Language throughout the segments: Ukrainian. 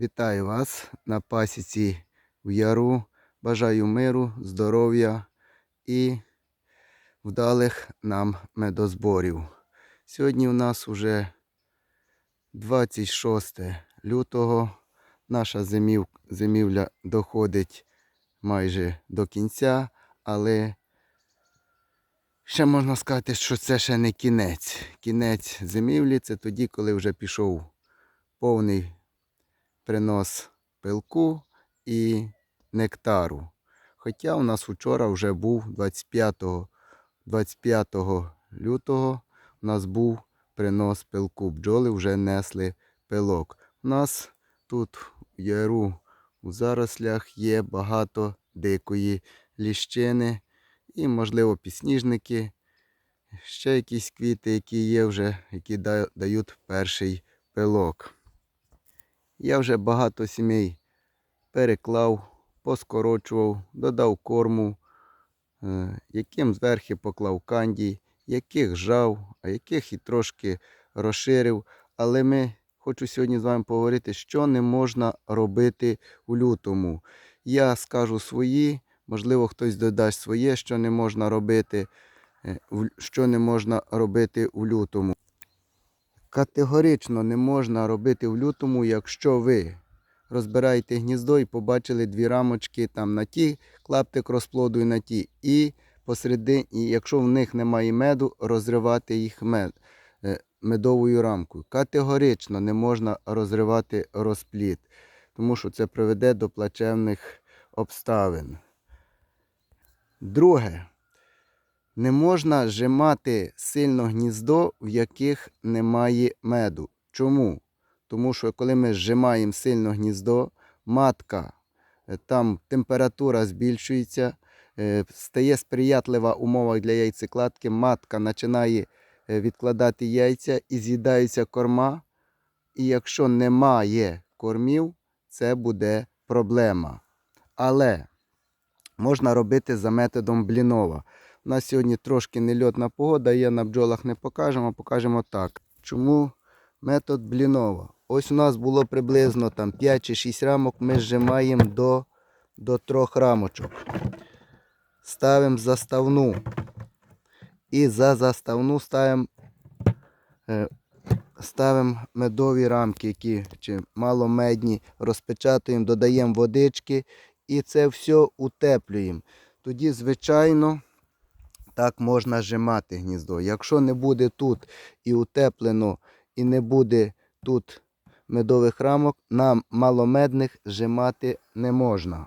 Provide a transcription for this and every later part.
Вітаю вас на пасіці в яру. Бажаю миру, здоров'я і вдалих нам медозборів. Сьогодні у нас вже 26 лютого. Наша зимів, зимівля доходить майже до кінця, але ще можна сказати, що це ще не кінець. Кінець зимівлі це тоді, коли вже пішов повний принос пилку і нектару. Хоча у нас вчора вже був 25, 25 лютого у нас був принос пилку. Бджоли вже несли пилок. У нас тут в яру у зарослях є багато дикої ліщини і, можливо, підсніжники, ще якісь квіти, які є вже, які дають перший пилок. Я вже багато сімей переклав, поскорочував, додав корму, е, яким зверху поклав канді, яких жав, а яких і трошки розширив. Але ми хочу сьогодні з вами поговорити, що не можна робити у лютому. Я скажу свої, можливо, хтось додасть своє, що не можна робити, е, що не можна робити у лютому. Категорично не можна робити в лютому, якщо ви розбираєте гніздо і побачили дві рамочки там на ті клаптик розплоду і на ті. І посередині, якщо в них немає меду, розривати їх мед, е, медовою рамкою. Категорично не можна розривати розплід, тому що це приведе до плачевних обставин. Друге. Не можна зжимати сильно гніздо, в яких немає меду. Чому? Тому що коли ми зжимаємо сильно гніздо, матка, е, там температура збільшується, е, стає сприятлива умова для яйцекладки, матка починає е, відкладати яйця і з'їдаються корма. І якщо немає кормів, це буде проблема. Але можна робити за методом Блінова. У нас сьогодні трошки нельотна погода, є на бджолах не покажемо, покажемо так. Чому метод Блінова? Ось у нас було приблизно там 5 чи 6 рамок, ми зжимаємо до, до 3 рамочок. Ставимо заставну. І за заставну ставимо е, ставимо медові рамки, які чи маломедні, розпечатуємо, додаємо водички і це все утеплюємо. Тоді, звичайно, так можна зжимати гніздо. Якщо не буде тут і утеплено, і не буде тут медових рамок, на маломедних зжимати не можна.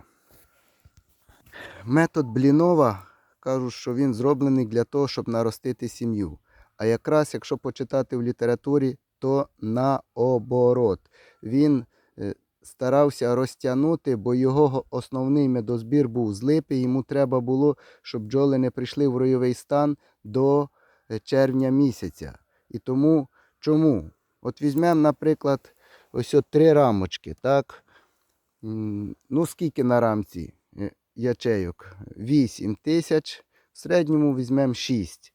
Метод Блінова кажуть, що він зроблений для того, щоб наростити сім'ю. А якраз якщо почитати в літературі, то наоборот. Він е, старався розтягнути, бо його основний медозбір був з. Йому треба було, щоб бджоли не прийшли в ройовий стан до е, червня місяця. І тому чому? От візьмемо, наприклад, ось от три рамочки, так? Ну, скільки на рамці е, ячейок? 8 тисяч, в середньому візьмемо 6.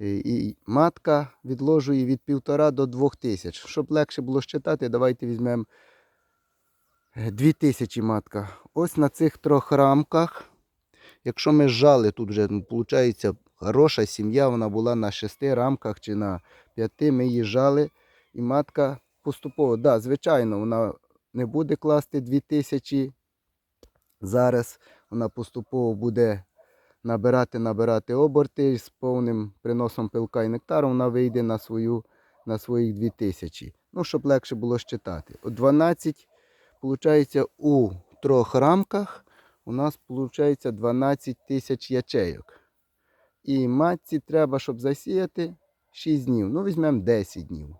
І матка відложує від 1,5 до 2 тисяч. Щоб легше було считати, давайте візьмемо 2 тисячі матка. Ось на цих трьох рамках. Якщо ми зжали, тут вже ну, виходить хороша сім'я, вона була на 6 рамках чи на 5, ми її жали. І матка поступово, да, звичайно, вона не буде класти 2 тисячі. Зараз вона поступово буде набирати, набирати оберти з повним приносом пилка і нектару, вона вийде на, свою, на своїх 2000. Ну, щоб легше було считати. От 12, виходить, у трьох рамках у нас виходить 12 тисяч ячейок. І матці треба, щоб засіяти 6 днів. Ну, візьмемо 10 днів.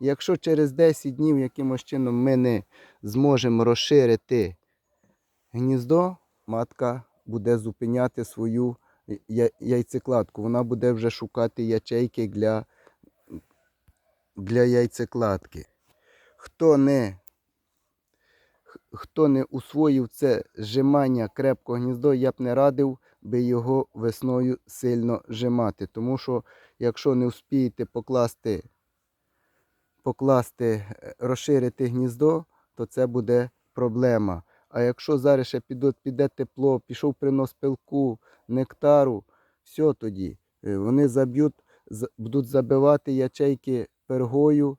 Якщо через 10 днів якимось чином ми не зможемо розширити гніздо, матка буде зупиняти свою яйцекладку. Вона буде вже шукати ячейки для, для яйцекладки. Хто не, хто не усвоїв це зжимання крепкого гніздо, я б не радив би його весною сильно зжимати. Тому що якщо не успієте покласти, покласти, е, розширити гніздо, то це буде проблема. А якщо зараз ще піде, піде тепло, пішов принос пилку, нектару, все тоді. Е, Вони заб'ють, будуть забивати ячейки пергою,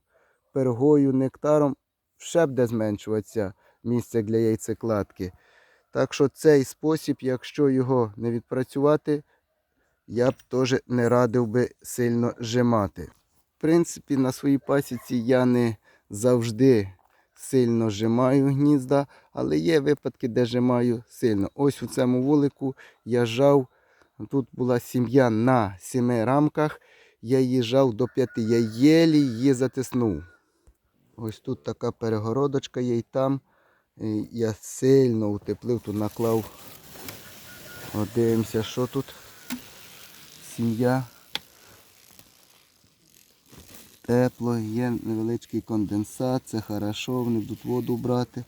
пергою, нектаром, ще буде зменшуватися місце для яйцекладки. Так що цей спосіб, якщо його не відпрацювати, я б теж не радив би сильно жимати. В принципі, на своїй пасіці я не завжди сильно жимаю гнізда, але є випадки, де жимаю сильно. Ось у цьому вулику я жав, тут була сім'я на сіми рамках, я її жав до п'яти, я єлі її затиснув. Ось тут така перегородочка є і там. Я сильно утеплив, тут наклав. От дивимося, що тут. Сім'я. Тепло, є невеличкий конденсат, це хорошо, вони будуть воду брати.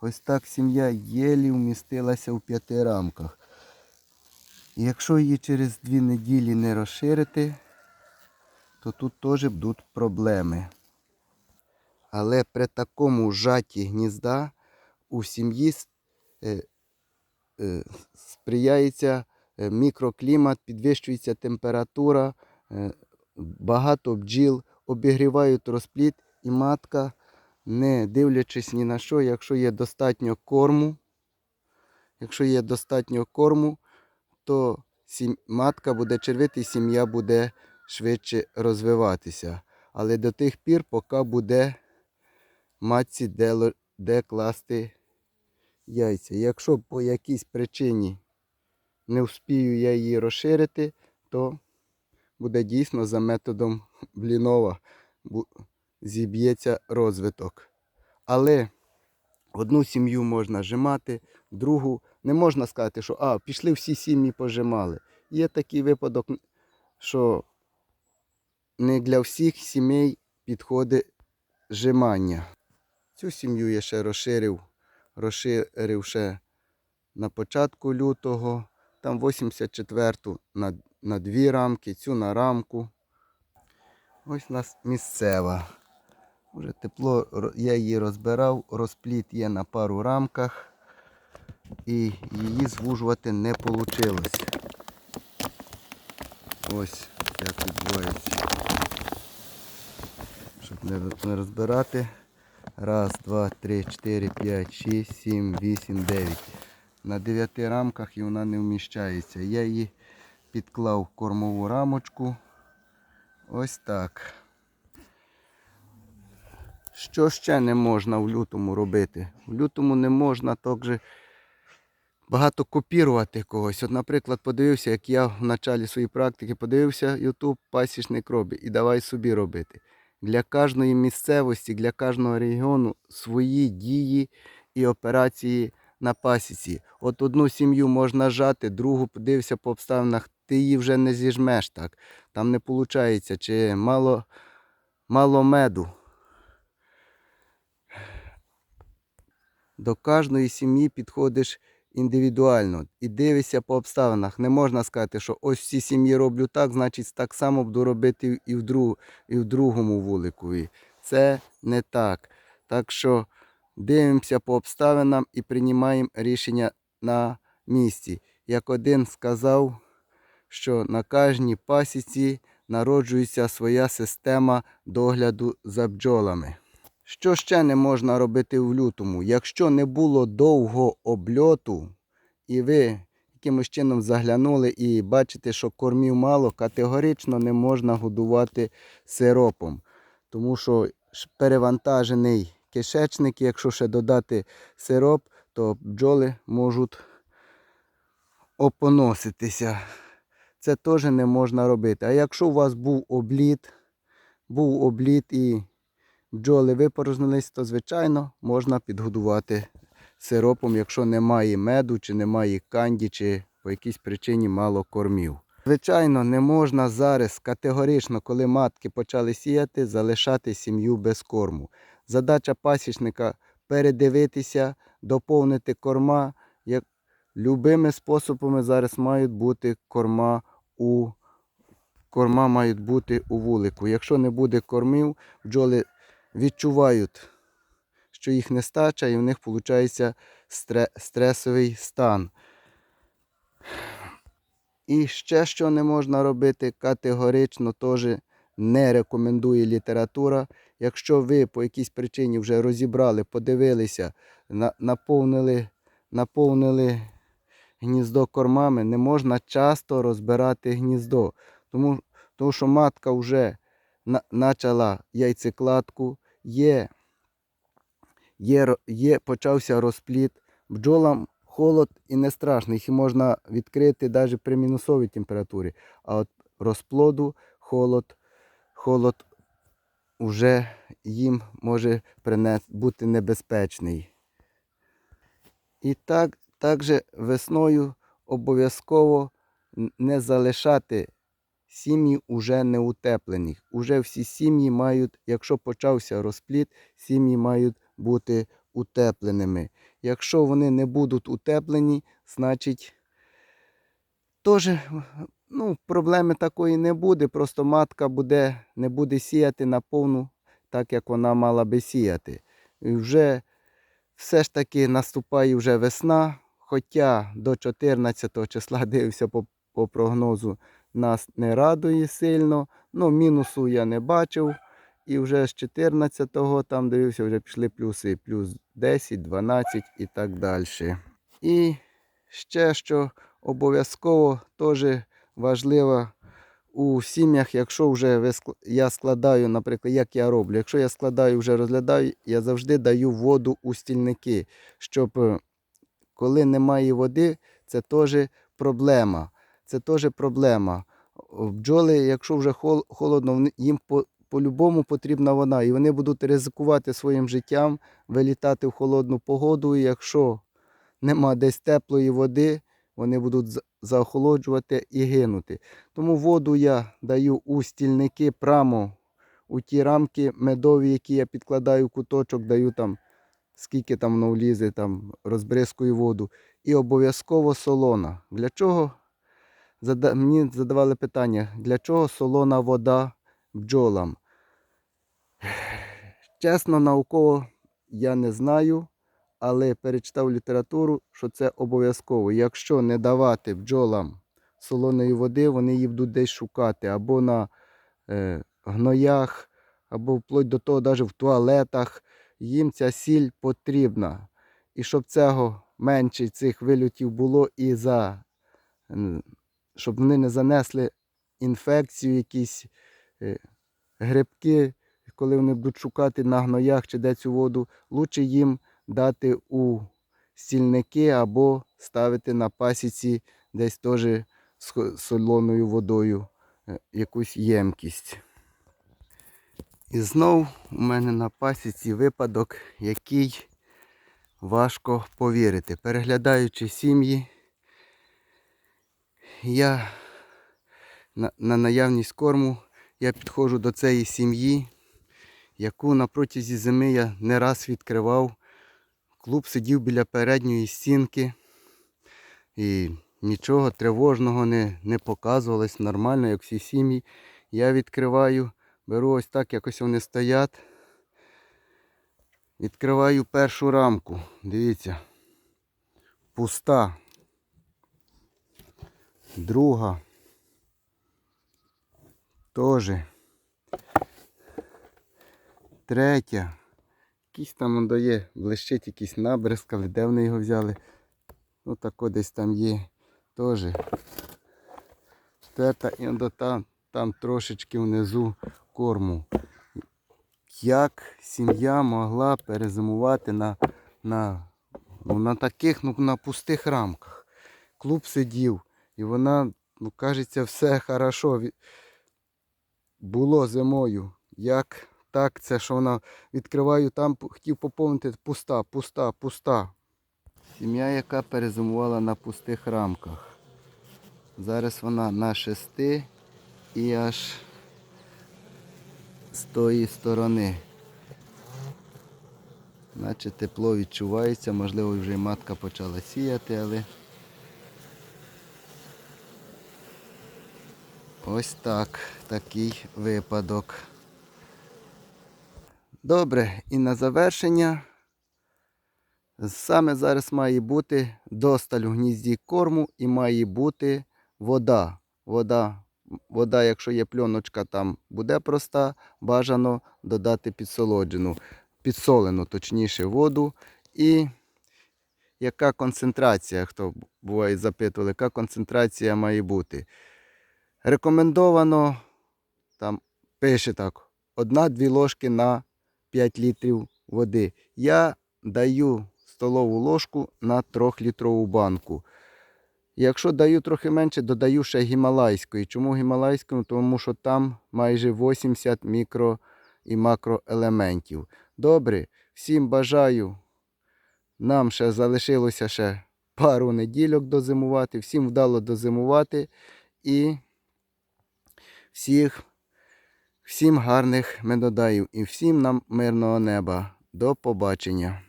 Ось так сім'я єлі вмістилася в п'яти рамках. Якщо її через дві неділі не розширити, то тут теж будуть проблеми. Але при такому жаті гнізда у сім'ї е, е, сприяється е, мікроклімат, підвищується температура, багато бджіл обігрівають розплід і матка, не дивлячись ні на що, якщо є достатньо корму, якщо є достатньо корму, то матка буде червити і сім'я буде швидше розвиватися. Але до тих пір, поки буде матці де, де класти яйця. Якщо по якійсь причині не вспію я її розширити, то буде дійсно за методом Блінова зіб'ється розвиток. Але одну сім'ю можна жимати, другу не можна сказати, що а, пішли всі сім'ї пожимали. Є такий випадок, що не для всіх сімей підходить жимання. Цю сім'ю я ще розширив, розширив ще на початку лютого, там 84-ту на, на дві рамки, цю на рамку. Ось у нас місцева. Уже тепло, я її розбирав, розпліт є на пару рамках і її звужувати не вийшло. Ось як відбувається. Щоб не розбирати. Раз, два, три, чотири, п'ять, шість, сім, вісім, дев'ять. На дев'яти рамках і вона не вміщається. Я її підклав в кормову рамочку. Ось так. Що ще не можна в лютому робити? В лютому не можна також багато копірувати когось. От, наприклад, подивився, як я в началі своєї практики подивився YouTube пасічник робить і давай собі робити. Для кожної місцевості, для кожного регіону свої дії і операції на пасіці. От одну сім'ю можна жати, другу подивився по обставинах, ти її вже не зіжмеш так. Там не виходить, чи мало, мало меду. До кожної сім'ї підходиш індивідуально і дивишся по обставинах. Не можна сказати, що ось всі сім'ї роблю так, значить так само буду робити і в, друг, і в другому вуликові. Це не так. Так що дивимося по обставинам і приймаємо рішення на місці. Як один сказав, що на кожній пасіці народжується своя система догляду за бджолами. Що ще не можна робити в лютому? Якщо не було довго обльоту, і ви якимось чином заглянули і бачите, що кормів мало, категорично не можна годувати сиропом. Тому що перевантажений кишечник, якщо ще додати сироп, то бджоли можуть опоноситися. Це теж не можна робити. А якщо у вас був обліт, був обліт і бджоли випорожнились, то звичайно можна підгодувати сиропом, якщо немає меду, чи немає канді, чи по якійсь причині мало кормів. Звичайно, не можна зараз категорично, коли матки почали сіяти, залишати сім'ю без корму. Задача пасічника передивитися, доповнити корма. Як любими способами зараз мають бути корма у корма мають бути у вулику. Якщо не буде кормів, бджоли відчувають, що їх нестача, і в них виходить стресовий стан. І ще що не можна робити, категорично теж не рекомендує література. Якщо ви по якійсь причині вже розібрали, подивилися, наповнили, наповнили гніздо кормами, не можна часто розбирати гніздо. Тому, тому що матка вже почала яйцекладку, є, є, є, почався розплід. Бджолам холод і не страшний, їх можна відкрити навіть при мінусовій температурі. А от розплоду холод, холод вже їм може принес, бути небезпечний. І так, також весною обов'язково не залишати сім'ї уже не утеплених. Уже всі сім'ї мають, якщо почався розплід, сім'ї мають бути утепленими. Якщо вони не будуть утеплені, значить теж ну, проблеми такої не буде. Просто матка буде, не буде сіяти на повну, так як вона мала би сіяти. І вже все ж таки наступає вже весна, хоча до 14 числа дивився по, по прогнозу, нас не радує сильно. Ну, мінусу я не бачив. І вже з 14-го там дивився, вже пішли плюси, плюс 10, 12 і так далі. І ще що обов'язково теж важливо у сім'ях, якщо вже я складаю, наприклад, як я роблю, якщо я складаю, вже розглядаю, я завжди даю воду у стільники, щоб коли немає води, це теж проблема. Це теж проблема. Бджоли, якщо вже холодно, їм по, по-любому потрібна вода, і вони будуть ризикувати своїм життям, вилітати в холодну погоду. І якщо нема десь теплої води, вони будуть заохолоджувати і гинути. Тому воду я даю у стільники прямо у ті рамки медові, які я підкладаю в куточок, даю там, скільки там воно влізе, там розбризкую воду. І обов'язково солона. Для чого? Мені задавали питання, для чого солона вода бджолам? Чесно, науково я не знаю, але перечитав літературу, що це обов'язково. Якщо не давати бджолам солоної води, вони її будуть десь шукати або на е, гноях, або вплоть до того, навіть в туалетах. Їм ця сіль потрібна. І щоб цього менше цих вильотів було і за, щоб вони не занесли інфекцію, якісь е, грибки, коли вони будуть шукати на гноях чи де цю воду, лучше їм дати у стільники або ставити на пасіці десь теж з солоною водою е, якусь ємкість. І знов у мене на пасіці випадок, який важко повірити. Переглядаючи сім'ї, я на, на наявність корму я підходжу до цієї сім'ї, яку на протязі зими я не раз відкривав. Клуб сидів біля передньої стінки і нічого тривожного не, не показувалось нормально, як всі сім'ї. Я відкриваю, беру ось так, якось вони стоять. Відкриваю першу рамку. Дивіться. Пуста. Друга. Тоже. Третя. Якийсь там он дає, блищить якийсь набризкали, де вони його взяли. Ну тако десь там є. Теж. Четверта і до там, там трошечки внизу корму. Як сім'я могла перезимувати на, на, ну, на таких, ну, на пустих рамках. Клуб сидів, і вона, ну, кажеться, все хорошо було зимою. Як так, це що вона відкриваю там, хотів поповнити пуста, пуста, пуста. Сім'я, яка перезимувала на пустих рамках. Зараз вона на шести і аж з тої сторони. Наче тепло відчувається, можливо, вже й матка почала сіяти, але ось так, такий випадок. Добре, і на завершення Саме зараз має бути досталь у гнізді корму і має бути вода. Вода, вода, якщо є пленочка, там буде проста, бажано додати підсолоджену, підсолену, точніше, воду. І яка концентрація, хто буває запитували, яка концентрація має бути. Рекомендовано, там пише так, 1-2 ложки на 5 літрів води. Я даю столову ложку на 3-літрову банку. Якщо даю трохи менше, додаю ще гімалайської. Чому гімалайської? Тому що там майже 80 мікро і макроелементів. Добре, всім бажаю. Нам ще залишилося ще пару недільок дозимувати. Всім вдало дозимувати. І всіх, всім гарних медодаїв і всім нам мирного неба. До побачення.